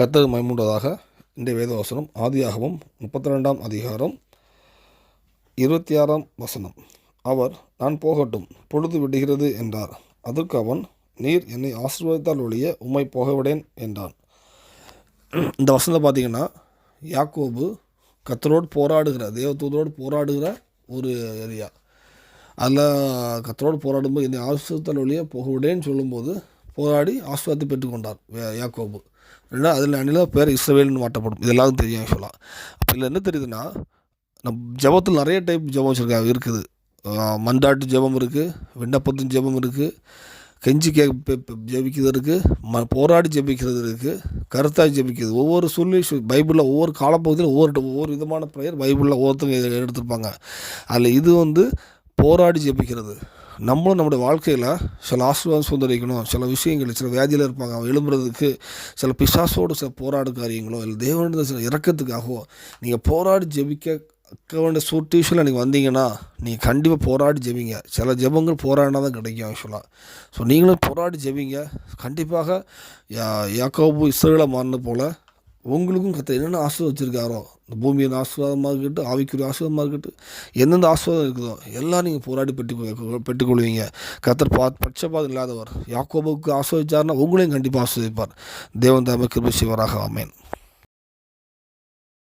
கர்த்தர் மைமூண்டதாக இந்த வேதவசனம் ஆதியாகவும் முப்பத்தி ரெண்டாம் அதிகாரம் இருபத்தி ஆறாம் வசனம். அவர் நான் போகட்டும் பொழுது விடுகிறது என்றார். அதற்கு அவன் நீர் என்னை ஆசீர்வதித்தால் ஒழிய உம்மை போகவிடேன் என்றான். இந்த வசனத்தை பார்த்தீங்கன்னா யாக்கோபு கத்தரோடு போராடுகிற தேவதூதரோடு போராடுகிற ஒரு ஏரியா. அதில் கத்தரோடு போராடும்போது என்னை ஆசிரியத்தால் ஒழிய போகவிடேன்னு சொல்லும்போது போராடி ஆசீர்வாதத்தை பெற்றுக்கொண்டார் யாக்கோபு. ரெண்டா அதில் அணில பேர் இஸ்ரவேல்னு மாட்டப்படும் இதெல்லாம் தெரியும் ஆக்சுவலாக அப்போ இதில் என்ன தெரியுதுன்னா நம் ஜெபத்தில் நிறைய டைப் ஜெபம் வச்சுருக்காங்க இருக்குது. மண்டாட்டு ஜபம் ஜெபம் இருக்குது விண்ணப்பத்தின் ஜெபம் இருக்குது கெஞ்சி கே பெ- ஜெபிக்கிறது இருக்குது ம போராடி ஜெபிக்கிறது இருக்குது கருத்தாய் ஜெபிக்கிறது. ஒவ்வொரு சொல்லி பைபிளில் ஒவ்வொரு காலப்பகுதியில் ஒவ்வொரு ஒவ்வொரு விதமான ப்ரேயர் பைபிளில் ஒவ்வொருத்தவங்க எடுத்திருப்பாங்க. அதில் இது வந்து போராடி ஜெபிக்கிறது. நம்மளும் நம்முடைய வாழ்க்கையில் சில ஆசீர்வாதம் சுதந்திரிக்கணும் சில விஷயங்கள் சில வியாதியில் இருப்பாங்க அவன் எழும்புறதுக்கு சில பிசாசோடு சில போராடு காரியங்களோ இல்லை தேவனுடைய சில இறக்கத்துக்காகவோ நீங்கள் போராடி ஜெபிக்க வேண்டிய சுச்சுவேஷனில் நீங்கள் வந்தீங்கன்னா நீங்கள் கண்டிப்பாக போராடி ஜெபிங்க. சில ஜெபங்கள் போராடினா தான் கிடைக்கும் ஆக்சுவலாக ஸோ நீங்களும் போராடி ஜெபிங்க. கண்டிப்பாக யா யாக்கோபு இஸ்ரேலை மாறின போல் உங்களுக்கும் கத்த என்னென்ன ஆசீர்வாதம் வச்சுருக்காரோ இந்த பூமியின் ஆசீர்வாதமாக இருக்கட்டும் ஆவிக்குரிய ஆசீர்வாதமாக இருக்கட்டும் எந்தெந்த ஆசீர்வாதம் இருக்குதோ எல்லாம் நீங்கள் போராடி பெற்று பெற்றுக்கொள்வீங்க. கத்தர் பா பட்சபாதம் இல்லாதவர் யாக்கோபுக்கு ஆஸ்வதிச்சார்னா உங்களையும் கண்டிப்பாக ஆஸ்வதிப்பார் தேவன் தாம கிருபை சிவராக ஆமேன்.